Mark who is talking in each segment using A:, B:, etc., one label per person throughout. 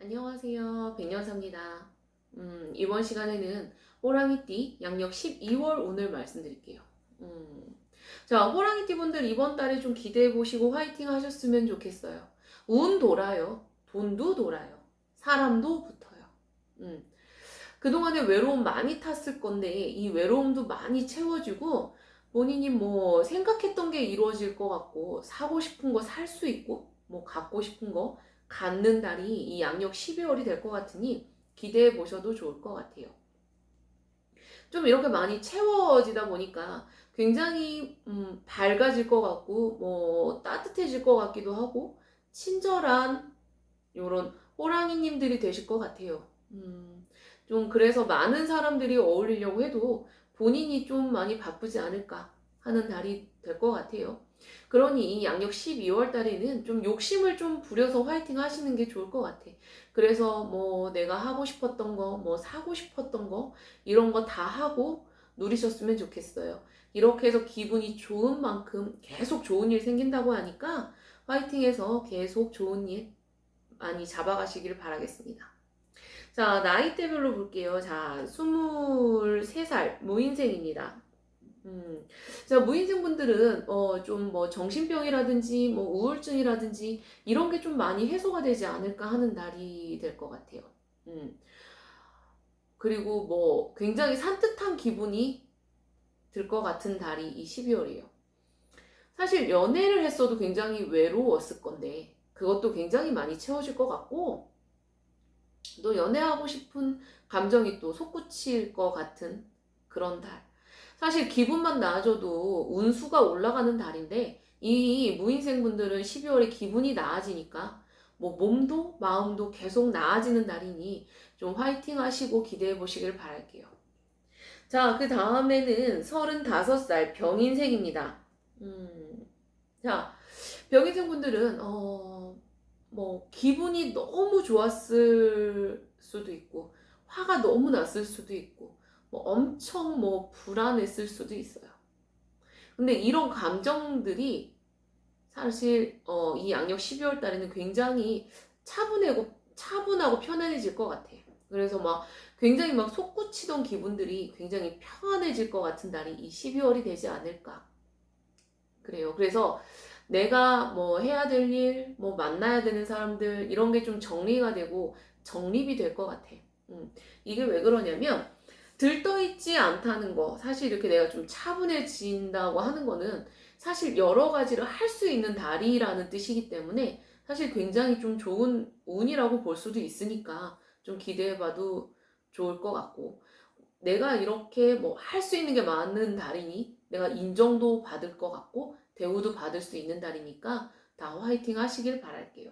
A: 안녕하세요. 백년사입니다. 음, 이번 시간에는 호랑이띠 양력 12월 운을 말씀드릴게요. 음, 자, 호랑이띠 분들 이번 달에 좀 기대해 보시고 화이팅 하셨으면 좋겠어요. 운 돌아요. 돈도 돌아요. 사람도 붙어요. 음, 그동안에 외로움 많이 탔을 건데 이 외로움도 많이 채워지고 본인이 뭐 생각했던 게 이루어질 것 같고 사고 싶은 거 살 수 있고 뭐 갖고 싶은 거 갖는 달이 이 양력 12월이 될 것 같으니 기대해 보셔도 좋을 것 같아요. 좀 이렇게 많이 채워지다 보니까 굉장히 음, 밝아질 것 같고 뭐 따뜻해질 것 같기도 하고 친절한 요런 호랑이님들이 되실 것 같아요. 음, 좀 그래서 많은 사람들이 어울리려고 해도 본인이 좀 많이 바쁘지 않을까 하는 달이 될 것 같아요. 그러니 이 양력 12월 달에는 좀 욕심을 좀 부려서 화이팅 하시는 게 좋을 것 같아. 그래서 뭐 내가 하고 싶었던 거, 뭐 사고 싶었던 거, 이런 거 다 하고 누리셨으면 좋겠어요. 이렇게 해서 기분이 좋은 만큼 계속 좋은 일 생긴다고 하니까 화이팅 해서 계속 좋은 일 많이 잡아가시길 바라겠습니다. 자, 나이대별로 볼게요. 자, 23살 무인생입니다. 음, 자, 무인생 분들은, 어, 좀 뭐 정신병이라든지, 뭐 우울증이라든지, 이런 게 좀 많이 해소가 되지 않을까 하는 날이 될 것 같아요. 음. 그리고 뭐 굉장히 산뜻한 기분이 들 것 같은 달이 이 12월이에요. 사실 연애를 했어도 굉장히 외로웠을 건데, 그것도 굉장히 많이 채워질 것 같고, 또 연애하고 싶은 감정이 또 솟구칠 것 같은 그런 달. 사실 기분만 나아져도 운수가 올라가는 달인데 이 무인생 분들은 12월에 기분이 나아지니까 뭐 몸도 마음도 계속 나아지는 달이니 좀 화이팅 하시고 기대해 보시길 바랄게요. 자, 그 다음에는 35살 병인생입니다. 음, 자, 병인생 분들은, 어, 뭐, 기분이 너무 좋았을 수도 있고, 화가 너무 났을 수도 있고, 뭐 엄청 뭐 불안했을 수도 있어요. 근데 이런 감정들이 사실 어, 이 양력 12월 달에는 굉장히 차분하고 차분하고 편안해질 것 같아요. 그래서 막 굉장히 막 솟구치던 기분들이 굉장히 평안해질 것 같은 달이 이 12월이 되지 않을까. 그래요. 그래서 내가 뭐 해야 될 일, 뭐 만나야 되는 사람들 이런 게 좀 정리가 되고 정립이 될 것 같아. 음, 이게 왜 그러냐면 들떠있지 않다는 거, 사실 이렇게 내가 좀 차분해진다고 하는 거는 사실 여러 가지를 할 수 있는 달이라는 뜻이기 때문에 사실 굉장히 좀 좋은 운이라고 볼 수도 있으니까 좀 기대해봐도 좋을 것 같고 내가 이렇게 뭐 할 수 있는 게 많은 달이니 내가 인정도 받을 것 같고 대우도 받을 수 있는 달이니까 다 화이팅 하시길 바랄게요.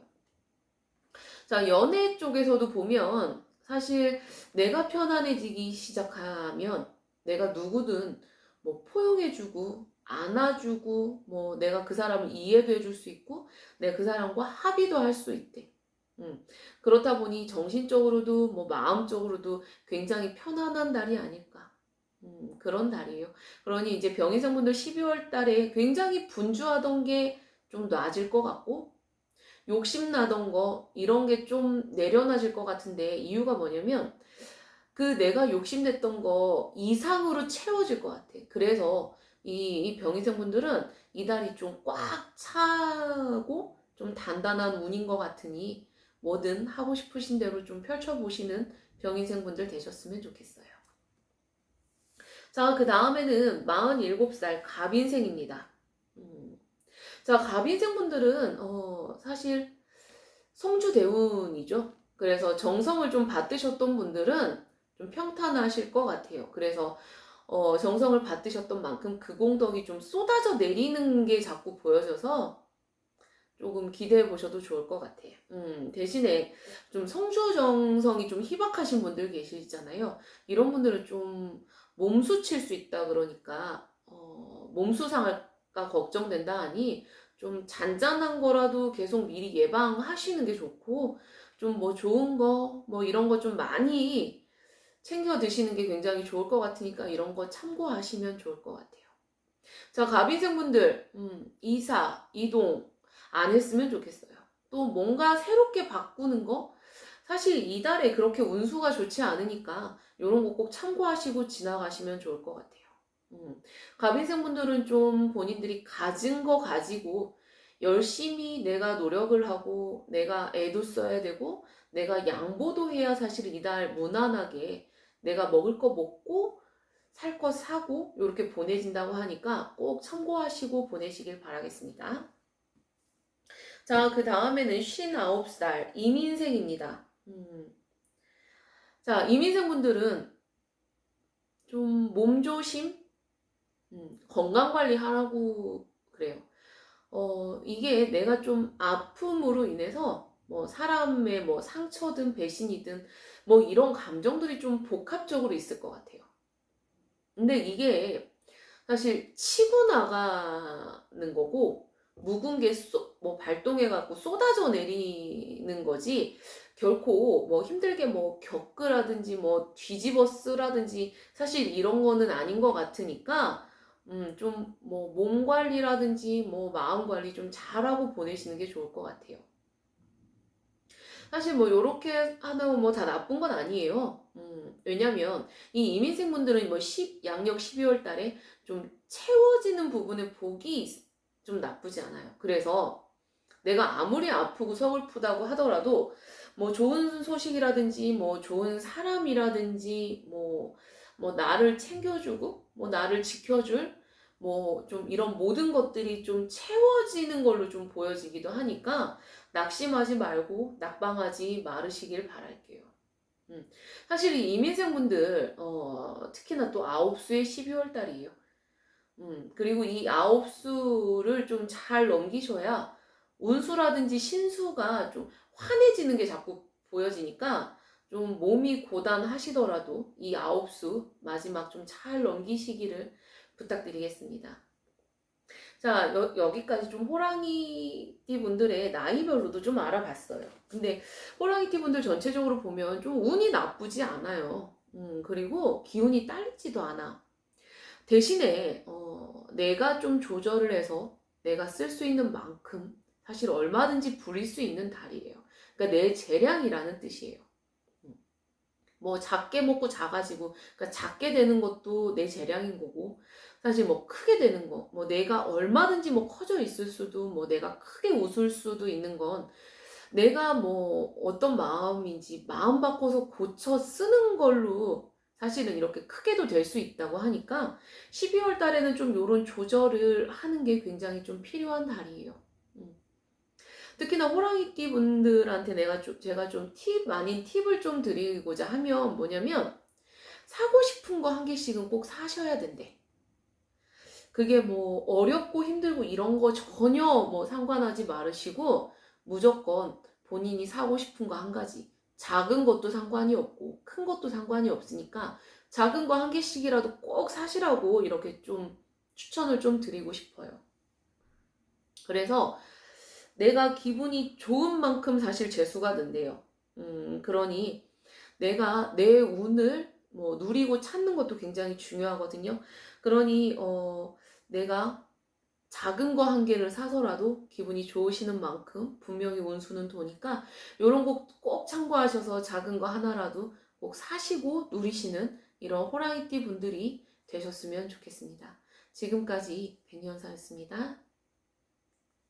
A: 자, 연애 쪽에서도 보면 사실 내가 편안해지기 시작하면 내가 누구든 뭐 포용해주고 안아주고 뭐 내가 그 사람을 이해도 해줄 수 있고 내가 그 사람과 합의도 할 수 있대. 음, 그렇다 보니 정신적으로도 뭐 마음적으로도 굉장히 편안한 달이 아닐까. 음, 그런 달이에요. 그러니 이제 병의성분들 12월 달에 굉장히 분주하던 게 좀 나아질 것 같고 욕심나던 거 이런 게 좀 내려놔질 것 같은데 이유가 뭐냐면 그 내가 욕심냈던 거 이상으로 채워질 것 같아. 그래서 이, 이 병의생분들은 이달이 좀 꽉 차고 좀 단단한 운인 것 같으니 뭐든 하고 싶으신 대로 좀 펼쳐보시는 병인생분들 되셨으면 좋겠어요. 자, 그 다음에는 47살 갑인생입니다. 음. 자, 갑인생 분들은, 어, 사실 성주대운이죠. 그래서 정성을 좀 받으셨던 분들은 좀 평탄하실 것 같아요. 그래서 어, 정성을 받으셨던 만큼 그 공덕이 좀 쏟아져 내리는 게 자꾸 보여져서 조금 기대해 보셔도 좋을 것 같아요. 음, 대신에 좀 성주 정성이 좀 희박하신 분들 계시잖아요. 이런 분들은 좀 몸수 칠 수 있다 그러니까 어, 몸수상할 까 걱정된다 하니 좀 잔잔한 거라도 계속 미리 예방하시는 게 좋고 좀 뭐 좋은 거 뭐 이런 거 좀 많이 챙겨 드시는 게 굉장히 좋을 것 같으니까 이런 거 참고하시면 좋을 것 같아요. 자, 가비생분들, 음, 이사, 이동 안 했으면 좋겠어요. 또 뭔가 새롭게 바꾸는 거, 사실 이달에 그렇게 운수가 좋지 않으니까 이런 거 꼭 참고하시고 지나가시면 좋을 것 같아요. 음, 갑인생 분들은 좀 본인들이 가진 거 가지고 열심히 내가 노력을 하고 내가 애도 써야 되고 내가 양보도 해야 사실 이달 무난하게 내가 먹을 거 먹고 살 거 사고 이렇게 보내진다고 하니까 꼭 참고하시고 보내시길 바라겠습니다. 자, 그 다음에는 59살 이민생입니다. 음. 자, 이민생 분들은 좀 몸조심, 음, 건강 관리 하라고 그래요. 어, 이게 내가 좀 아픔으로 인해서 뭐 사람의 뭐 상처든 배신이든 뭐 이런 감정들이 좀 복합적으로 있을 것 같아요. 근데 이게 사실 치고 나가는 거고 묵은 게 뭐 발동해갖고 쏟아져 내리는 거지 결코 뭐 힘들게 뭐 겪으라든지 뭐 뒤집어 쓰라든지 사실 이런 거는 아닌 것 같으니까 음, 좀 뭐 몸 관리라든지 뭐 마음 관리 좀 잘하고 보내시는 게 좋을 것 같아요. 사실 뭐 요렇게 하면 뭐다 나쁜 건 아니에요. 음, 왜냐면 이 이민생 분들은 뭐 10, 양력 12월 달에 좀 채워지는 부분의 복이 좀 나쁘지 않아요. 그래서 내가 아무리 아프고 서글프다고 하더라도 뭐 좋은 소식이라든지 뭐 좋은 사람이라든지 뭐, 뭐 나를 챙겨주고 뭐 나를 지켜줄 뭐 좀 이런 모든 것들이 좀 채워지는 걸로 좀 보여지기도 하니까 낙심하지 말고 낙방하지 마르시길 바랄게요. 음. 사실 이 이민생 분들 어, 특히나 또 아홉 수의 12월 달이에요. 음, 그리고 이 아홉 수를 좀 잘 넘기셔야 운수라든지 신수가 좀 환해지는 게 자꾸 보여지니까 좀 몸이 고단하시더라도 이 아홉 수 마지막 좀 잘 넘기시기를 부탁드리겠습니다. 자, 여, 여기까지 좀 호랑이띠 분들의 나이별로도 좀 알아봤어요. 근데 호랑이띠 분들 전체적으로 보면 좀 운이 나쁘지 않아요. 음, 그리고 기운이 딸리지도 않아. 대신에, 어, 내가 좀 조절을 해서 내가 쓸 수 있는 만큼 사실 얼마든지 부릴 수 있는 달이에요. 그러니까 내 재량이라는 뜻이에요. 음. 뭐 작게 먹고 작아지고 그러니까 작게 되는 것도 내 재량인 거고 사실 뭐 크게 되는 거, 뭐 내가 얼마든지 뭐 커져 있을 수도, 뭐 내가 크게 웃을 수도 있는 건 내가 뭐 어떤 마음인지 마음 바꿔서 고쳐 쓰는 걸로 사실은 이렇게 크게도 될 수 있다고 하니까 12월 달에는 좀 이런 조절을 하는 게 굉장히 좀 필요한 달이에요. 음. 특히나 호랑이띠 분들한테 내가 좀, 제가 좀 팁 아닌 팁을 좀 드리고자 하면 뭐냐면 사고 싶은 거 한 개씩은 꼭 사셔야 된대. 그게 뭐 어렵고 힘들고 이런 거 전혀 뭐 상관하지 말으시고 무조건 본인이 사고 싶은 거 한 가지. 작은 것도 상관이 없고 큰 것도 상관이 없으니까 작은 거 한 개씩이라도 꼭 사시라고 이렇게 좀 추천을 좀 드리고 싶어요. 그래서 내가 기분이 좋은 만큼 사실 재수가 는데요. 음, 그러니 내가 내 운을 뭐 누리고 찾는 것도 굉장히 중요하거든요. 그러니 어 내가 작은 거 한 개를 사서라도 기분이 좋으시는 만큼 분명히 원수는 도니까 이런 거 꼭 참고하셔서 작은 거 하나라도 꼭 사시고 누리시는 이런 호랑이띠 분들이 되셨으면 좋겠습니다. 지금까지 백년사였습니다.